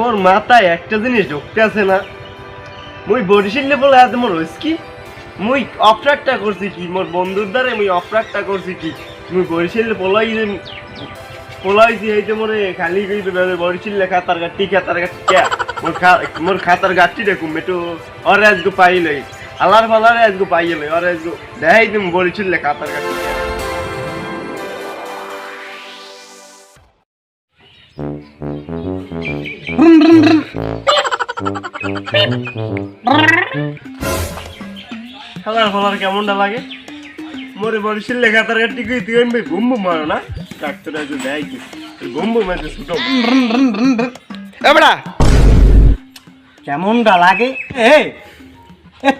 মোর মাথায় একটা জিনিস ঢুকতে আছে না। মুই বরিশালে বলে আজ মোর হইস মুই অপরাধটা করছি কি? মোর বন্ধুর দ্বারা মুই অপরাধটা করছি কি? মুই বরিশালে পলাই যে পলাইছি হইতে মোরে খালি কইতে বেলে বরিশালে খাতার গাটি খাতার গাটি কে? মোর মোর খাতার গাটি দেখুম একটু অরে আজকে পাইলে আলার ফালারে আজকে পাইলে অরে আজকে দেখাই দিম বরিশালে খাতার গাটি কে। খালার ফালার কেমনটা লাগে? মরে বরিশাল লেখা তার গাটি কই তুই আমি ঘুম ঘুম মারো না? ডাক্তার আজ দেয় কি? ঘুম ঘুম মারতে ছুটো। এবড়া কেমনটা লাগে? এ এ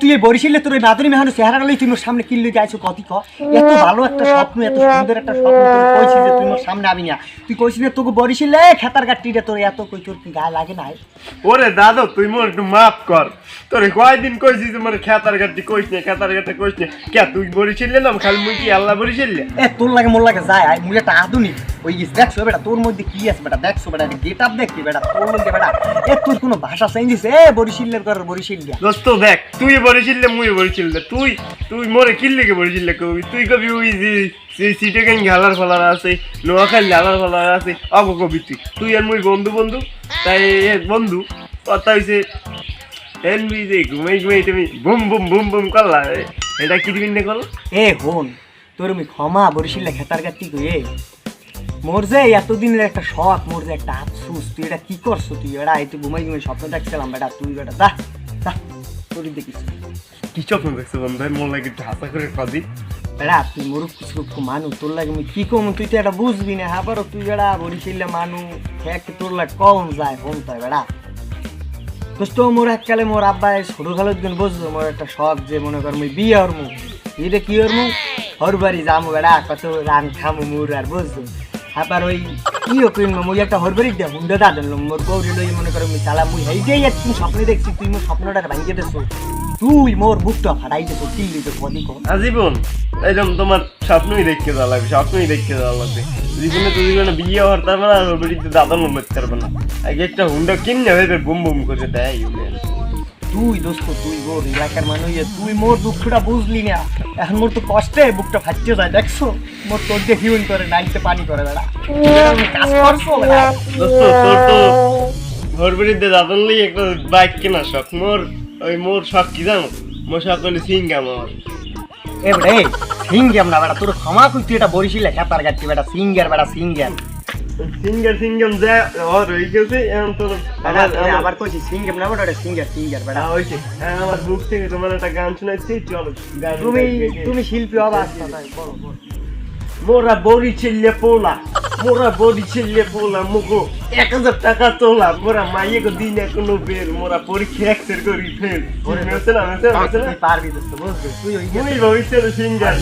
তুই এই বরিশালে তোর ওই মাদুরি মেহানো চেহারা লই তুই মোর সামনে কিল্লি গাইছো কতি ক। এত ভালো একটা স্বপ্ন এত সুন্দর একটা স্বপ্ন কইছি যে তুই মোর সামনে আবি না। তুই কইছিস না তোকে বরিশালে খেতার গাটি রে তোর এত কই তোর গায়ে লাগে না ওরে দাদা তুই মোর একটু মাফ কর। তোরে কয়দিন কইছি তোমার খেতার গাটি কইস না খেতার গাটি কইস না। কে তুই বরিশাল না খালি মুই কি আল্লাহ বরিশাল? এ তোর লাগে মোর লাগে যায় আই মুই একটা আধুনিক। ওই দেখছ বেটা তোর মধ্যে কি আছে বেটা? দেখছ বেটা গেট আপ দেখছি বেটা তোর মধ্যে বেটা এ তোর কোনো ভাষা চেঞ্জ হইছে? এ বরিশালের কর বরিশাল দোস্ত দেখ তুই বরিশাল মুই বরিশাল তুই তুই মোরে কিল্লে কে বরিশাল কবি? তুই কবি ওই যে সেই সিটে কেন হালার ফালার আছে নোয়াখালী হালার ফালার আছে অগ কবি তুই। তুই আর মুই বন্ধু বন্ধু? তাই বন্ধু কথা হইছে এন বি যে ঘুমাই ঘুমাই তুমি বুম বুম বুম বুম করলা এটা কি দিবিন করল? এ হন তোর আমি ক্ষমা বরিশালে খেতার কই এ? মোর যে এতদিনের একটা শখ মোর যে একটা আফসুস তুই এটা কি করছ? তুই এটা এই তুই ঘুমাই ঘুমাই স্বপ্ন দেখছিলাম বেটা তুই বেটা যা যা তোর দেখিস। কি স্বপ্ন দেখছ বন্ধু? মন লাগে একটু হাসা করে কাঁদি বেড়া তুই মরুক কিছু মানু তোর লাগে আমি কি কম? তুই তো এটা বুঝবি না হ্যাঁ বারো তুই বেড়া বরিশালে মানু হ্যাঁ তোর লাগে কম যায় হন তাই বেড়া। দোস্ত মোর এককালে মোর আব্বাই ছোট দিন বুঝলো মোর একটা শখ যে মনে কর মুই বিয়ে হরমু। এটা কি হরমু? হর বাড়ি যামু বেড়া কত রান খামু মুর আর বুঝলো আবার ওই কি মুই একটা হর বাড়ি দেব গৌরী লই মনে কর মুই চালা মুই হেইটাই এক স্বপ্নে দেখছি, তুই মোর স্বপ্নটা ভাঙিয়ে তুই মোর বুকটা ফাড়াই তো কদি কো আজীবন এরকম তোমার স্বপ্নই দেখতে যাওয়া লাগবে, স্বপ্নই দেখতে যাওয়া লাগবে। জীবনে জীবনে বিয়ে হওয়ার তার মানে আর বেরিতে দাদন করতে পারবে না। আগে একটা হুন্ডা কিনে বুম বুম করে দেয় ইউনিয়ন তুই দোস্ত তুই মোর এলাকার মানুষ তুই মোর দুঃখটা বুঝলি না। এখন মোর তো কষ্টে বুকটা ফাটতে যায় দেখছ? মোর তোর দিয়ে হিউন করে নাইতে পানি করে বেড়া। কাজ করছ দোস্ত তোর তো ঘর বেরিতে দাদন লই একটা বাইক কেনা শখ। মোর ওই মোর শখ কি জানো? মোর শখ হলে সিঙ্গাম আমার এ এই সিঙ্গাম না বেড়া তোর ক্ষমা কই তুই এটা বরিশিলে খেতার গাচ্ছি বেড়া সিঙ্গার বেড়া সিঙ্গার সিঙ্গার সিঙ্গাম যা ওর হয়ে গেছে এখন তুই আমার আবার কইছিস সিঙ্গাম না বেড়া সিঙ্গার সিঙ্গার বেড়া হয়েছে হ্যাঁ আমার বুক থেকে তোমার একটা গান শোনাচ্ছি চলো তুমি। তুমি শিল্পী হবা আস্তে তাই বলো। মোরা বড়ি ছেলে পোলা মোরা বড়ি ছেলে পোলা মুগো এক হাজার টাকা তোলা মোরা মাইয়ে গো দিনে কোনো বের মোরা পরীক্ষা একসের করি ফেল। পারবি তুই মুই সিঙ্গার